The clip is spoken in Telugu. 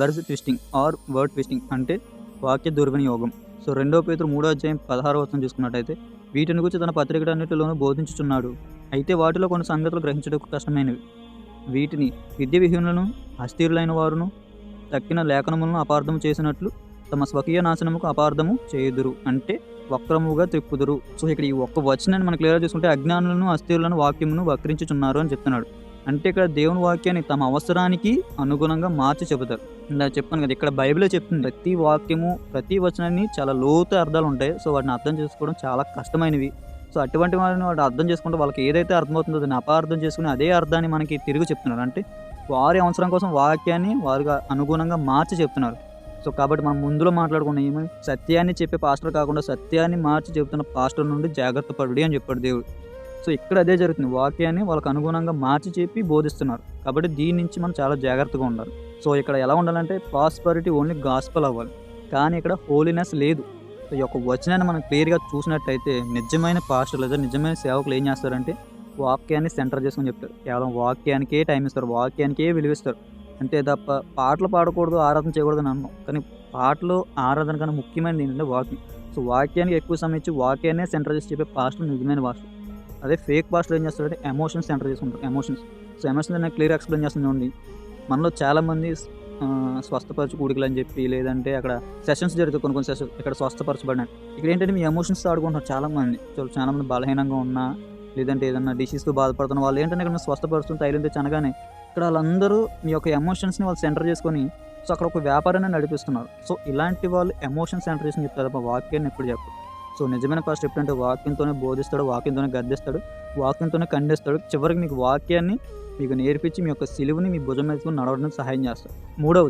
Verse twisting or word twisting అంటే వాక్య దుర్వినియోగం సో రెండో పేతురు మూడో అధ్యాయం పదహారో వచనం చూసుకున్నట్టయితే వీటిని గురించి తన పత్రికలన్నిటిలోనూ బోధించుచున్నాడు. అయితే వాటిలో కొన్ని సంగతులు గ్రహించడానికి కష్టమైనవి. వీటిని విద్య విహీనులను అస్థిరులైన వారును తక్కిన లేఖనములను అపార్థం చేసినట్లు తమ స్వకీయ నాశనముకు అపార్థము చేయుదురు అంటే వక్రముగా త్రిప్పుదురు సో ఇక్కడ ఈ ఒక్క వచనాన్ని మనం క్లియర్ చేసుకుంటే అజ్ఞానులను అస్థిరులను వాక్యమును వక్రించుచున్నారు అని చెప్తున్నాడు. అంటే ఇక్కడ దేవుని వాక్యాన్ని తమ అవసరానికి అనుగుణంగా మార్చి చెబుతారు. ఇందా చెప్పాను కదా ఇక్కడ బైబిలే చెప్తుంది ప్రతి వాక్యము ప్రతి వచనాన్ని చాలా లోతు అర్థాలు ఉంటాయి. సో వాటిని అర్థం చేసుకోవడం చాలా కష్టమైనవి. సో అటువంటి వారిని వాడు అర్థం చేసుకుంటే వాళ్ళకి ఏదైతే అర్థమవుతుందో దాన్ని అపార్థం చేసుకుని అదే అర్థాన్ని మనకి తిరిగి చెప్తున్నారు. అంటే వారి అవసరం కోసం వాక్యాన్ని వారిగా అనుగుణంగా మార్చి చెప్తున్నారు. సో కాబట్టి మనం ముందులో మాట్లాడుకున్న ఏమి? సత్యాన్ని చెప్పే పాస్టర్ కాకుండా సత్యాన్ని మార్చి చెబుతున్న పాస్టర్ నుండి జాగ్రత్త పడుడి అని చెప్పాడు దేవుడు. సో ఇక్కడ అదే జరుగుతుంది. వాక్యాన్ని వాళ్ళకి అనుగుణంగా మార్చి చెప్పి బోధిస్తున్నారు. కాబట్టి దీని నుంచి మనం చాలా జాగ్రత్తగా ఉండాలి. సో ఇక్కడ ఎలా ఉండాలంటే ప్రాస్పరిటీ ఓన్లీ గాస్పల్ అవ్వాలి. కానీ ఇక్కడ హోలీనెస్ లేదు. సో ఈ యొక్క వచనాన్ని మనం క్లియర్గా చూసినట్టయితే నిజమైన పాస్టర్లు లేదా నిజమైన సేవకులు ఏం చేస్తారంటే వాక్యాన్ని సెంటర్ చేసుకొని చెప్తారు. కేవలం వాక్యానికే టైం ఇస్తారు. వాక్యానికే విలువిస్తారు అంతే తప్ప పాటలు పాడకూడదు ఆరాధన చేయకూడదు అని అన్నాం కానీ పాటలు ఆరాధన కన్నా ముఖ్యమైనది ఏంటంటే వాక్యం. సో వాక్యానికి ఎక్కువ సమయం ఇచ్చి వాక్యాన్నే సెంటర్ చేసి చెప్పే పాస్టర్ నిజమైన భాష అదే ఫేక్ భాషలో ఏం చేస్తారంటే ఎమోషన్స్ సెంటర్ చేసుకుంటారు ఎమోషన్స్. సో ఎమోషన్స్ నేను క్లియర్ ఎక్స్ప్లెయిన్ చేస్తుంది చూడండి. మనలో చాలామంది స్వస్థపరచు కూడికలు అని చెప్పి లేదంటే అక్కడ సెషన్స్ జరుగుతాయి కొన్ని కొన్ని సెషన్స్ ఇక్కడ స్వస్థపరచబడినాయి ఇక్కడ ఏంటంటే మీ ఎమోషన్స్ ఆడుకుంటున్నారు చాలామంది. చాలామంది బలహీనంగా ఉన్నా లేదంటే ఏదన్నా డిసీజ్తో బాధపడుతున్న వాళ్ళు ఏంటంటే ఇక్కడ స్వస్థపరుస్తుంది తైలం చనగానే ఇక్కడ వాళ్ళందరూ మీ యొక్క ఎమోషన్స్ని వాళ్ళు సెంటర్ చేసుకొని సో అక్కడ ఒక వ్యాపారాన్ని నడిపిస్తున్నారు. సో ఇలాంటి వాళ్ళు ఎమోషన్ సెంటర్ చేసి చెప్తారు వాక్యాన్ని ఎప్పుడు చెప్పారు. సో నిజమైన ఫస్ట్ ఎప్పుడంటే వాక్యంతోనే బోధిస్తాడు వాక్యంతోనే గద్దిస్తాడు వాక్యంతోనే ఖండిస్తాడు. చివరికి మీకు వాక్యాన్ని మీకు నేర్పించి మీ యొక్క సిలువుని మీ భుజం మీద నడవడానికి సహాయం చేస్తాడు. మూడవది